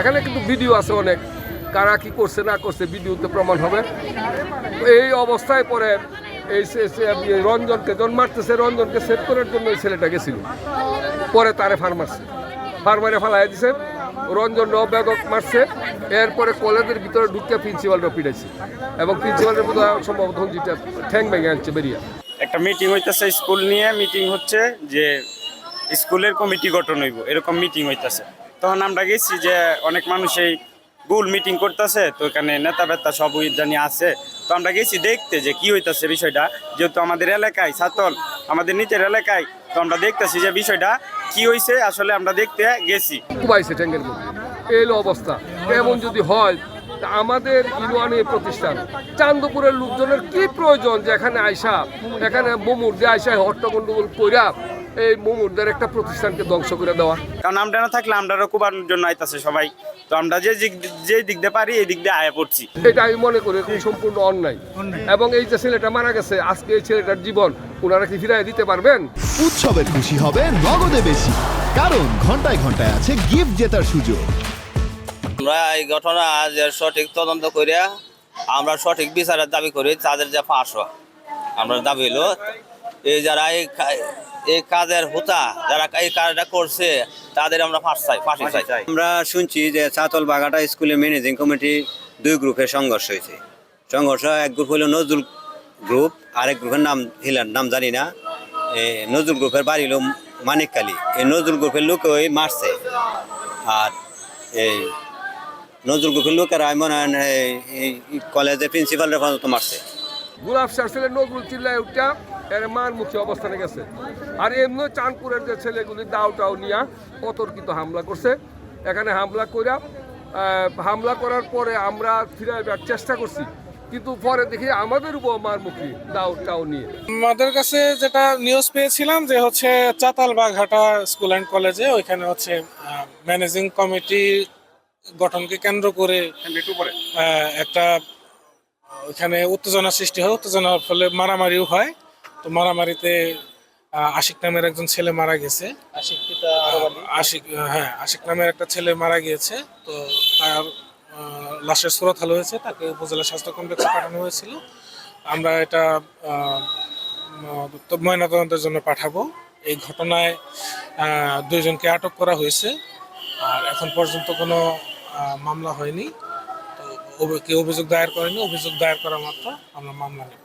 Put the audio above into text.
এখানে কিন্তু ভিডিও আছে অনেক। কারা কি করছে, না করছে, ভিডিওতে প্রমাণ হবে। এই অবস্থায় পরে এই রঞ্জনকে জন মারতেছে রঞ্জনকে সেভ করার জন্য এই ছেলেটা গেছিল। পরে তারে ফার মারছে। ফার মারে ফালাই দিছে। রঞ্জন বেগক মারছে। এরপরে কলেজের ভিতরে ঢুকে প্রিন্সিপালরা পিটাইছে। এবং প্রিন্সিপালের মধ্যে সম্ভবত ঠ্যাং ভেঙে আনছে বেরিয়ে। একটা মিটিং হইতেছে স্কুল নিয়ে মিটিং হচ্ছে যে স্কুলের কমিটি গঠন হইব, এরকম মিটিং হইতেছে। তখন আমরা গেছি যে অনেক মানুষ এই গুল মিটিং করতেছে, তো এখানে নেতা বেতা সব জানি আছে। তো আমরা গেছি দেখতে যে কি হইতাছে বিষয়টা। যেহেতু আমাদের এলাকায় সাতল আমাদের নিচের এলাকায়, তো আমরা দেখতেছি যে বিষয়টা কি হয়েছে আসলে আমরা দেখতে গেছি। এই অবস্থা। এমন যদি হয় তা আমাদের ইউনিয়নে প্রতিষ্ঠান। চান্দপুরের লোকজনের কি প্রয়োজন যে এখানে আইসা এখানে মোমুর দিয়ে আইসা হট্টগন্ডগোল কইরা এই মোমুরদের একটা প্রতিষ্ঠানকে ধ্বংস করে দেওয়া? কারণ আমরা না থাকলে আমরা কুবানোর জন্য আইতাছে সবাই। তো আমরা যে দিক যে দিক দিয়ে পারি এই দিক দিয়ে আয়া পড়ছি। এটা আমি মনে করি খুব সম্পূর্ণ অন্যায়। এবং এই যে ছেলেটা মারা গেছে আজকে এই ছেলেটার জীবন ওনারা কি ফিরাই দিতে পারবেন? উৎসবের খুশি হবে নগদে বেশি কারণ ঘন্টায় ঘন্টায় আছে গিফট জেতার সুযোগ। আমরা এই ঘটনা সঠিক তদন্ত করে আমরা সঠিক বিচারের দাবি করি, তাদের যে ফাঁস। আমরা দাবি হলো এই যারা এই এই কাজের হুতা, যারা এই কাজটা করছে, তাদের আমরা ফাঁস চাই, ফাঁসি চাই। আমরা শুনছি যে চাতল বাগাটা স্কুলের ম্যানেজিং কমিটি দুই গ্রুপের সংঘর্ষ হয়েছে। সংঘর্ষ, এক গ্রুপ হলো নজরুল গ্রুপ, আরেক গ্রুপের নাম হিলার, নাম জানি না। নজরুল গ্রুপের বাড়ি হলো মানিককালী এই নজরুল গ্রুপের লোকে ওই মারছে। আর এই নজরুল গ্রুপের লোকেরা মনে হয় কলেজের প্রিন্সিপালের পর্যন্ত মারছে। গোলাপ শাহ ছেলে নজরুল চিল্লায় উঠা এর মার মুখী অবস্থানে গেছে। আর এমনি চাঁদপুরের যে ছেলেগুলি দাও টাও নিয়া অতর্কিত হামলা করছে। এখানে হামলা কইরা হামলা করার পরে আমরা ফিরাইবার চেষ্টা করছি কিন্তু পরে দেখি আমাদের উপর মার মুখী দাও টাও নিয়ে। আমাদের কাছে যেটা নিউজ পেয়েছিলাম যে হচ্ছে চাতাল বাঘাটা স্কুল অ্যান্ড কলেজে ওইখানে হচ্ছে ম্যানেজিং কমিটি গঠনকে কেন্দ্র করে একটা ওইখানে উত্তেজনা সৃষ্টি হয়। উত্তেজনার ফলে মারামারিও হয়। তো মারামারিতে আশিক নামের একজন ছেলে মারা গেছে। আশিক হ্যাঁ আশিক নামের একটা ছেলে মারা গিয়েছে। তো তার লাশের সুরত হালো হয়েছে। তাকে উপজেলা স্বাস্থ্য কমপ্লেক্সে পাঠানো হয়েছিল। আমরা এটা ময়নাতদন্তের জন্য পাঠাবো। এই ঘটনায় দুইজনকে আটক করা হয়েছে। আর এখন পর্যন্ত কোনো মামলা হয়নি। তো কেউ অভিযোগ দায়ের করেনি। অভিযোগ দায়ের করা মাত্র আমরা মামলা নেব।